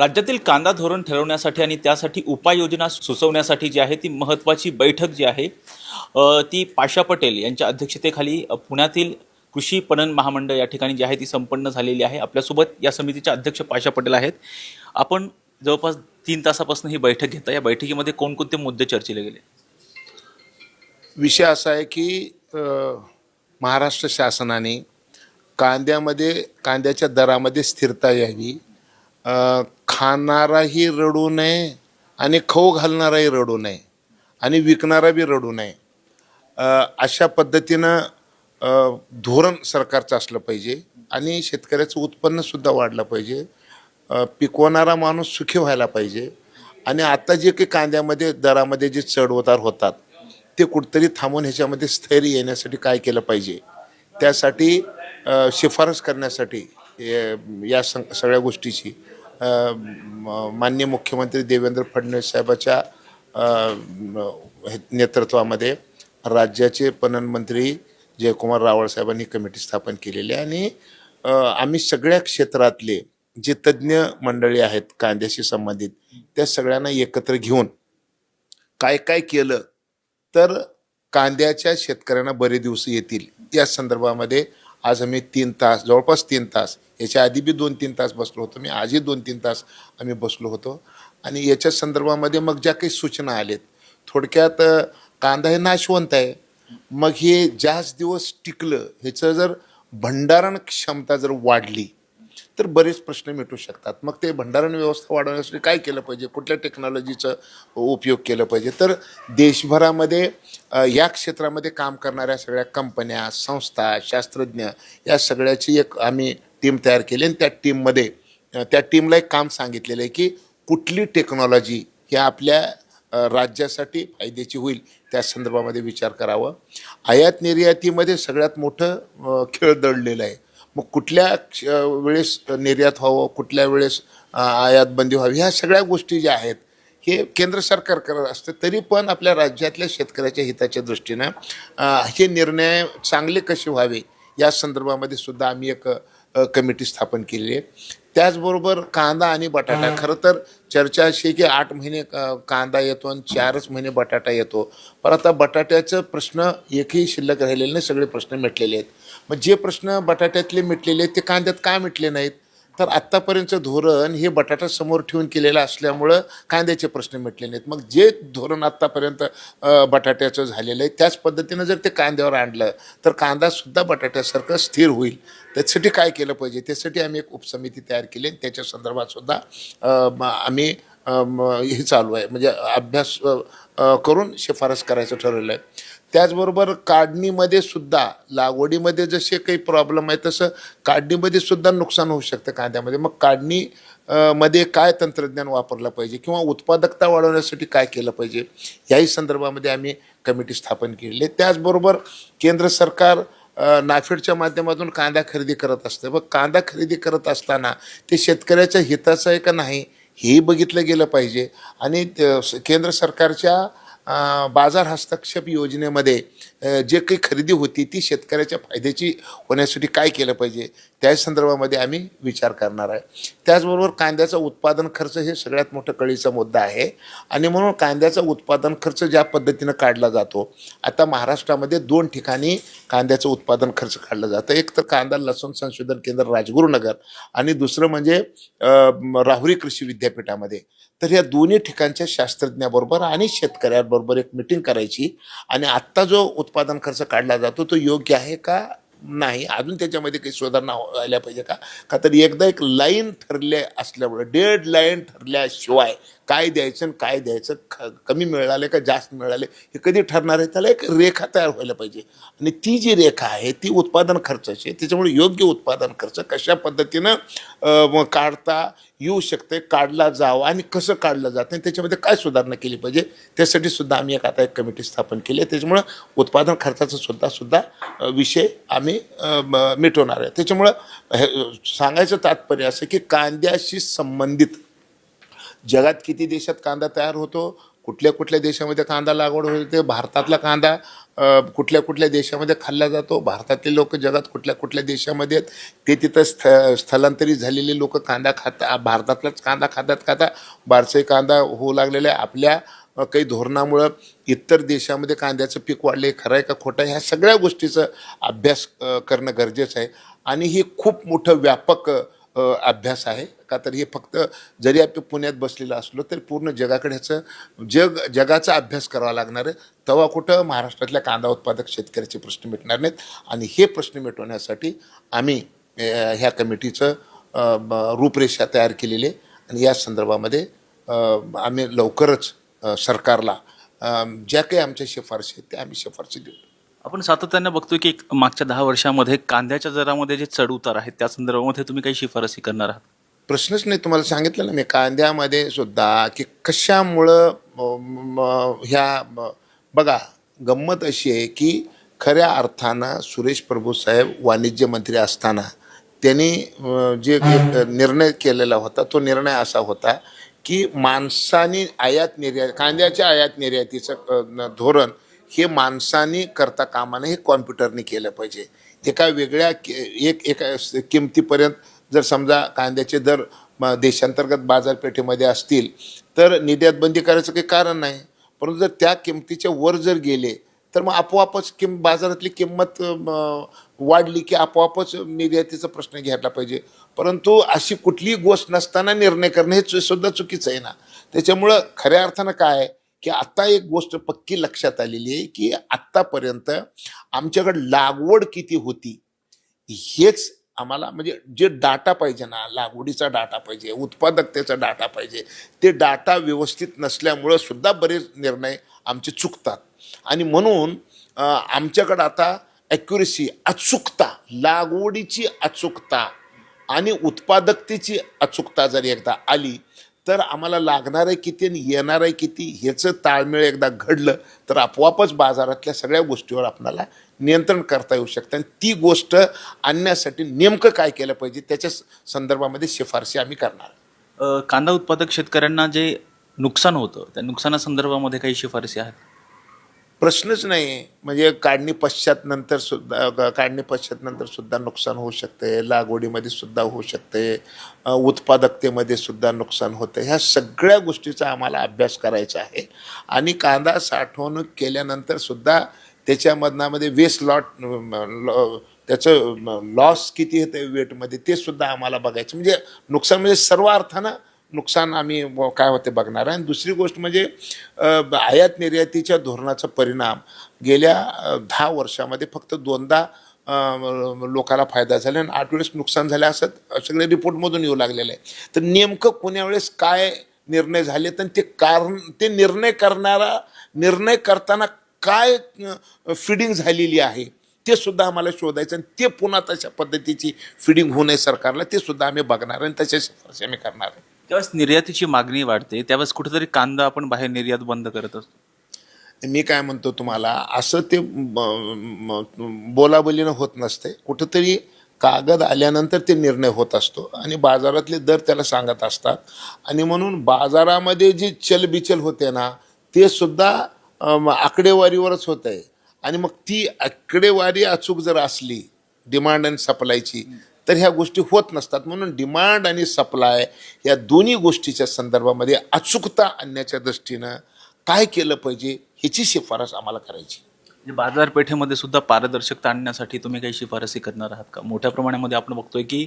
राज्यातील कांदा धोरण ठरवण्यासाठी आणि त्यासाठी उपाययोजना सुचवण्यासाठी जी आहे ती महत्त्वाची बैठक जी आहे ती पाशा पटेल यांच्या अध्यक्षतेखाली पुण्यातील कृषी पणन महामंडळ या ठिकाणी जी आहे ती संपन्न झालेली आहे. आपल्यासोबत या समितीच्या अध्यक्ष पाशा पटेल आहेत. आपण जवळपास तीन तासापासून ही बैठक घेता या बैठकीमध्ये कोणकोणते मुद्दे चर्चेले गेले? विषय असा आहे की महाराष्ट्र शासनाने कांद्यामध्ये कांद्याच्या दरामध्ये स्थिरता यावी खाणाराही रडू नये आणि खाऊ घालणाराही रडू नये आणि विकणारा बी रडू नये. अशा पद्धतीनं धोरण सरकारचं असलं पाहिजे आणि शेतकऱ्याचं उत्पन्नसुद्धा वाढलं पाहिजे. पिकवणारा माणूस सुखी व्हायला पाहिजे आणि आता जे काही कांद्यामध्ये दरामध्ये जे चढउतार होतात ते कुठतरी थांबून ह्याच्यामध्ये स्थैर्य येण्यासाठी काय केलं पाहिजे? त्यासाठी शिफारस करण्यासाठी या सं सगळ्या गोष्टीची. मान्य मुख्यमंत्री देवेंद्र फडणवीस साहेबाच्या हे- नेतृत्वामध्ये राज्याचे पणन मंत्री जयकुमार रावळ साहेबांनी कमिटी स्थापन केलेली आहे आणि आम्ही सगळ्या क्षेत्रातले जे तज्ज्ञ मंडळी आहेत कांद्याशी संबंधित त्या सगळ्यांना एकत्र घेऊन काय काय केलं तर कांद्याच्या शेतकऱ्यांना बरे दिवस येतील. या संदर्भामध्ये आज आम्ही तीन तास जवळपास तीन तास याच्या आधी बी दोन तीन तास बसलो होतो. मी आजही दोन तीन तास आम्ही बसलो होतो. आणि याच्या संदर्भामध्ये मग ज्या काही सूचना आलेत थोडक्यात कांदा हे नाशवंत आहे. मग हे जास्त दिवस टिकलं ह्याचं जर भंडारण क्षमता जर वाढली तर बरेच प्रश्न मिटू शकतात. मग ते भंडारण व्यवस्था वाढवण्यासाठी काय केलं पाहिजे? कुठल्या टेक्नॉलॉजीचं उपयोग केलं पाहिजे? तर देशभरामध्ये या क्षेत्रामध्ये काम करणाऱ्या सगळ्या कंपन्या संस्था शास्त्रज्ञ या सगळ्याची एक आम्ही टीम तयार केली आणि त्या टीममध्ये त्या टीमला एक काम सांगितलेलं आहे की कुठली टेक्नॉलॉजी ही आपल्या राज्यासाठी फायद्याची होईल त्या संदर्भामध्ये विचार करावा. आयात निर्यातीमध्ये सगळ्यात मोठं खेळ दडलेलं आहे. मग कुठल्या वेळेस निर्यात व्हावं कुठल्या वेळेस आयात बंदी व्हावी ह्या सगळ्या गोष्टी ज्या आहेत हे केंद्र सरकार करत असतं तरी पण आपल्या राज्यातल्या शेतकऱ्याच्या हिताच्या दृष्टीनं हे निर्णय चांगले कसे व्हावे या संदर्भामध्ये सुद्धा आम्ही एक कमिटी स्थापन केलेली आहे. त्याचबरोबर कांदा आणि बटाटा खरं तर चर्चा अशी आहे की आठ महिने कांदा येतो आणि चारच महिने बटाटा येतो. पण आता बटाट्याचं प्रश्न एकही शिल्लक राहिलेले नाही सगळे प्रश्न मिटलेले आहेत. मग जे प्रश्न बटाट्यातले मिटलेले आहेत ते कांद्यात का मिटले नाहीत? तर आत्तापर्यंतचं धोरण हे बटाटा समोर ठेवून केलेलं असल्यामुळं कांद्याचे प्रश्न मिटले नाहीत. मग जे धोरण आत्तापर्यंत बटाट्याचं झालेलं आहे त्याच पद्धतीनं जर ते कांद्यावर आणलं तर कांदासुद्धा बटाट्यासारखं स्थिर होईल. त्याच्यासाठी काय केलं पाहिजे? त्यासाठी आम्ही एक उपसमिती तयार केली आणि त्याच्या संदर्भातसुद्धा आम्ही हे चालू आहे. म्हणजे अभ्यास करून शिफारस करायचं ठरवलं आहे. त्याचबरोबर काढणीमध्ये सुद्धा लागवडीमध्ये जसे काही प्रॉब्लेम आहे तसं काढणीमध्ये सुद्धा नुकसान होऊ शकतं कांद्यामध्ये. मग काढणी मध्ये काय तंत्रज्ञान वापरलं पाहिजे किंवा उत्पादकता वाढवण्यासाठी काय केलं पाहिजे याही संदर्भामध्ये आम्ही कमिटी स्थापन केलेली आहे. त्याचबरोबर केंद्र सरकार नाफेडच्या माध्यमातून कांदा खरेदी करत असतं. मग कांदा खरेदी करत असताना ते शेतकऱ्याच्या हिताचं आहे का नाही हेही बघितलं गेलं पाहिजे. आणि केंद्र सरकारच्या बाजार हस्तक्षेप योजनेमध्ये जे काही खरेदी होती ती शेतकऱ्याच्या फायद्याची होण्यासाठी काय केलं पाहिजे त्या संदर्भामध्ये आम्ही विचार करणार आहे. त्याचबरोबर कांद्याचा उत्पादन खर्च हे सगळ्यात मोठं कळीचा मुद्दा आहे. आणि म्हणून कांद्याचा उत्पादन खर्च ज्या पद्धतीनं काढला जातो आता महाराष्ट्रामध्ये दोन ठिकाणी कांद्याचं उत्पादन खर्च काढला जातं. एक तर कांदा लसूण संशोधन केंद्र राजगुरुनगर आणि दुसरं म्हणजे राहुरी कृषी विद्यापीठामध्ये. तर या दोन्ही ठिकाणच्या शास्त्रज्ञाबरोबर आणि शेतकऱ्यांबरोबर एक मिटिंग करायची आणि आत्ता जो उत्पादन खर्च काढला जातो तो योग्य आहे का नाही? अजून त्याच्यामध्ये काही सुधारणा हो- व्हायला पाहिजे का? का तर एकदा एक लाईन ठरले असल्यामुळे डेड लाईन ठरल्याशिवाय काय द्यायचं आणि काय द्यायचं ख कमी मिळाले का जास्त मिळाले हे कधी ठरणार आहे? त्याला एक रेखा तयार व्हायला पाहिजे. आणि ती जी रेखा आहे ती उत्पादन खर्चाची आहे. त्याच्यामुळे योग्य उत्पादन खर्च कशा पद्धतीनं काढता येऊ शकते काढला जावं आणि कसं काढलं जातं आणि त्याच्यामध्ये काय सुधारणा केली पाहिजे? त्यासाठी सुद्धा आम्ही एक आता एक कमिटी स्थापन केली आहे. त्याच्यामुळं उत्पादन खर्चाचा सुद्धा सुद्धा विषय आम्ही म- मिटवणार आहे. त्याच्यामुळं हे सांगायचं तात्पर्य असं की कांद्याशी संबंधित जगात किती देशात कांदा तयार होतो? कुठल्या कुठल्या देशामध्ये कांदा लागवड होते? भारतातला कांदा कुठल्या कुठल्या देशामध्ये खाल्ला जातो? भारतातले लोक जगात कुठल्या कुठल्या देशामध्ये आहेत? ते तिथं स्थ स्थलांतरित झालेले लोक कांदा खाता भारतातलाच कांदा खातात खाता बारसाई कांदा होऊ लागलेला आहे. आपल्या काही धोरणामुळं इतर देशामध्ये कांद्याचं पीक वाढले खरं आहे का खोटं ह्या सगळ्या गोष्टीचं अभ्यास करणं गरजेचं आहे. आणि हे खूप मोठं व्यापक अभ्यास आहे. का तर हे फक्त जरी आपण पुण्यात बसलेलं असलो तरी पूर्ण जगाकडे ह्याचं जग जगाचा अभ्यास करावा लागणार आहे. तेव्हा कुठं महाराष्ट्रातल्या कांदा उत्पादक शेतकऱ्याचे प्रश्न मिटणार नाहीत. आणि हे प्रश्न मिटवण्यासाठी आम्ही ह्या कमिटीचं रूपरेषा तयार केलेली आहे. आणि या संदर्भामध्ये आम्ही लवकरच सरकारला ज्या काही आमच्या शिफारशी आहेत त्या आम्ही शिफारशी देऊ आपण सातत्याने बघतोय की एक मागच्या दहा वर्षामध्ये कांद्याच्या दरामध्ये जे चढ उतार आहेत त्या संदर्भामध्ये तुम्ही काही शिफारसी करणार आहात? प्रश्नच नाही तुम्हाला सांगितलं ना मी. कांद्यामध्ये सुद्धा की कशामुळं ह्या बघा गंमत अशी आहे की खऱ्या अर्थानं सुरेश प्रभू साहेब वाणिज्य मंत्री असताना त्यांनी जे निर्णय केलेला होता तो निर्णय असा होता की माणसाने आयात निर्यात कांद्याच्या आयात निर्यातीचं धोरण हे माणसाने करता कामाने हे कॉम्प्युटरने केलं पाहिजे. एका वेगळ्या एक एका किमतीपर्यंत जर समजा कांद्याचे दर म, देशांतर्गत बाजारपेठेमध्ये असतील तर निर्यात बंदी करायचं काही कारण नाही. परंतु जर त्या किमतीच्या वर जर गेले तर मग आपोआपच किम बाजारातली किंमत वाढली की आपोआपच निर्यातीचा प्रश्न घ्यायला पाहिजे. परंतु अशी कुठलीही गोष्ट नसताना निर्णय करणं हे सुद्धा चुकीचं आहे ना. त्याच्यामुळं खऱ्या अर्थानं काय आहे? की आता एक गोष्ट पक्की लक्षात आलेली आहे की आत्तापर्यंत आमच्याकडे लागवड किती होती हेच आम्हाला म्हणजे जे डाटा पाहिजे ना लागवडीचा डाटा पाहिजे उत्पादकतेचा डाटा पाहिजे ते डाटा व्यवस्थित नसल्यामुळं सुद्धा बरेच निर्णय आमचे चुकतात. आणि म्हणून आमच्याकडं आता ॲक्युरेसी अचूकता लागवडीची अचूकता आणि उत्पादकतेची अचूकता जर एकदा आली तर आम्हाला लागणार आहे किती आणि येणार आहे किती ह्याचं ताळमेळ एकदा घडलं तर आपोआपच बाजारातल्या सगळ्या गोष्टीवर आपणाला नियंत्रण करता येऊ शकतं. आणि ती गोष्ट आणण्यासाठी नेमकं काय केलं पाहिजे त्याच्या संदर्भामध्ये शिफारशी आम्ही करणार. कांदा उत्पादक शेतकऱ्यांना जे नुकसान होतं त्या नुकसानासंदर्भामध्ये काही शिफारसी आहेत? प्रश्नच नाही. म्हणजे काढणी पश्चात नंतर सुद्धा काढणी पश्चात नंतर सुद्धा नुकसान होऊ शकते. लागवडीमध्ये सुद्धा होऊ शकते. उत्पादकतेमध्ये सुद्धा नुकसान होतं. ह्या सगळ्या गोष्टीचा आम्हाला अभ्यास करायचा आहे. आणि कांदा साठवणूक केल्यानंतर सुद्धा त्याच्यामधनामध्ये वेस्ट लॉट त्याचं लॉस किती येतं वेटमध्ये ते सुद्धा आम्हाला बघायचं. म्हणजे नुकसान म्हणजे सर्व अर्थानं नुकसान आम्ही काय होते बघणार आहे. आणि दुसरी गोष्ट म्हणजे आयात निर्यातीच्या धोरणाचा परिणाम गेल्या दहा वर्षामध्ये फक्त दोनदा लोकाला फायदा झाला आणि आठ वेळेस नुकसान झालं असं सगळे रिपोर्टमधून येऊ लागलेलं आहे. तर नेमकं कोण्या वेळेस काय निर्णय झाले तर ते कारण ते निर्णय करणारा निर्णय करताना काय फिडिंग झालेली आहे ते सुद्धा आम्हाला शोधायचं आणि ते पुन्हा तशा पद्धतीची फिडिंग होऊ नये सरकारला ते सुद्धा आम्ही बघणार आणि तशा शिफारशी आम्ही करणार आहे. त्यावेळेस निर्यातीची मागणी वाढते त्यावेळेस कुठेतरी कांदा आपण बाहेर निर्यात बंद करत असतो. मी काय म्हणतो तुम्हाला असं ते बोलाबोलीनं होत नसते. कुठंतरी कागद आल्यानंतर ते निर्णय होत असतो आणि बाजारातले दर त्याला सांगत असतात. आणि म्हणून बाजारामध्ये जी चलबिचल होते ना ते सुद्धा आकडेवारीवरच होत आहे आणि मग ती आकडेवारी अचूक जर असली डिमांड आणि सप्लायची तर ह्या गोष्टी होत नसतात. म्हणून डिमांड आणि सप्लाय या दोन्ही गोष्टीच्या संदर्भामध्ये अचूकता आणण्याच्या दृष्टीनं काय केलं पाहिजे ह्याची शिफारस आम्हाला करायची. म्हणजे बाजारपेठेमध्ये सुद्धा पारदर्शकता आणण्यासाठी तुम्ही काही शिफारसी करणार आहात का? मोठ्या प्रमाणामध्ये आपण बघतोय की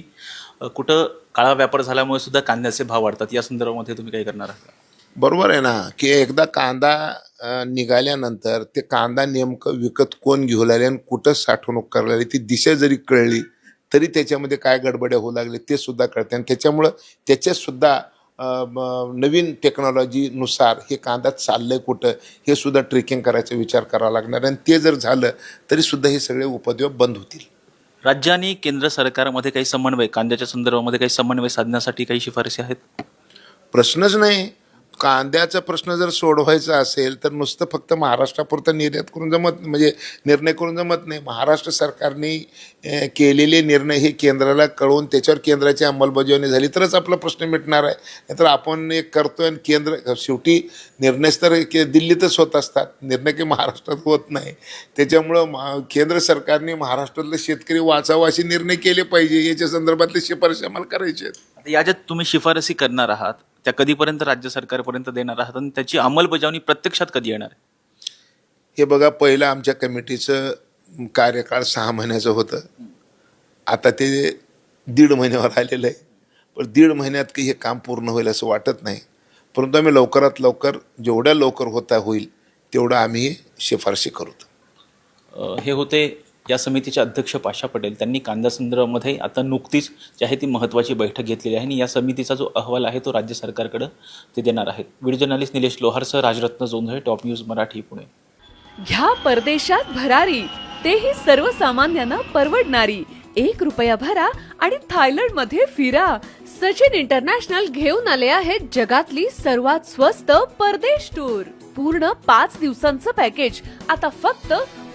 कुठं काळा व्यापार झाल्यामुळे सुद्धा कांद्याचे भाव वाढतात. या संदर्भामध्ये तुम्ही काही करणार आहात का? बरोबर आहे ना की एकदा कांदा निघाल्यानंतर ते कांदा नेमकं विकत कोण घेऊ लागले आणि कुठं साठवणूक करायला ती दिशा जरी कळली तरी त्याच्यामध्ये काय गडबड्या होऊ लागले ते सुद्धा कळते आणि त्याच्यामुळं त्याच्यात सुद्धा अं, म- नवीन टेक्नॉलॉजीनुसार हे कांदा चाललंय कुठं हे सुद्धा ट्रेकिंग करायचा विचार करावा लागणार आणि ते जर झालं तरी सुद्धा हे सगळे उपद्योग बंद होतील. राज्य आणि केंद्र सरकारमध्ये काही समन्वय कांद्याच्या संदर्भामध्ये काही समन्वय साधण्यासाठी काही शिफारसी आहेत? प्रश्नच नाही. कांद्याचा प्रश्न जर सोडवायचा असेल तर नुसतं फक्त महाराष्ट्रापुरतं निर्यात करून जमत म्हणजे निर्णय करून जमत नाही. महाराष्ट्र सरकारने केलेले निर्णय हे केंद्राला कळवून त्याच्यावर केंद्राची अंमलबजावणी झाली तरच आपला प्रश्न मिटणार आहे. नाहीतर आपण एक करतोय आणि केंद्र शेवटी निर्णय तर के दिल्लीतच होत असतात. निर्णय काही महाराष्ट्रात होत नाही. त्याच्यामुळं महा केंद्र सरकारने महाराष्ट्रातले शेतकरी वाचावा असे निर्णय केले पाहिजे. याच्या संदर्भातले शिफारशी आम्हाला करायचे आहेत. याच्यात तुम्ही शिफारसी करणार आहात त्या कधीपर्यंत राज्य सरकारपर्यंत देणार आहात आणि त्याची अंमलबजावणी प्रत्यक्षात कधी येणार हे बघा पहिलं आमच्या कमिटीचं कार्यकाळ सहा महिन्याचं होतं. आता ते दीड महिन्यावर आलेलं आहे. पण दीड महिन्यात काही हे काम पूर्ण होईल असं वाटत नाही. परंतु आम्ही लवकरात लवकर जेवढ्या लवकर होता होईल तेवढं आम्ही शिफारशी करू. हे होते या समितीचे अध्यक्ष पाशा पटेल. त्यांनी कांदा संदर्भामध्ये आता नुकतीच जी आहे ती महत्त्वाची बैठक घेतलेली आहे आणि या समितीचा जो अहवाल आहे तो राज्य सरकारकडं ते देणार आहेत. व्हिडिओ जर्नलिस्ट निलेश लोहारसह राजरत्न जोंधळे टॉप न्यूज मराठी पुणे. घ्या परदेशात भरारी. तेही सर्वसामान्यांना परवडणारी. एक रुपया भरा आणि थायलंडमध्ये फिरा. सचिन इंटरनॅशनल घेऊन आले आहेत जगातली सर्वात स्वस्त परदेश टूर. पूर्ण पाच दिवसांचं पॅकेज. आता फक्त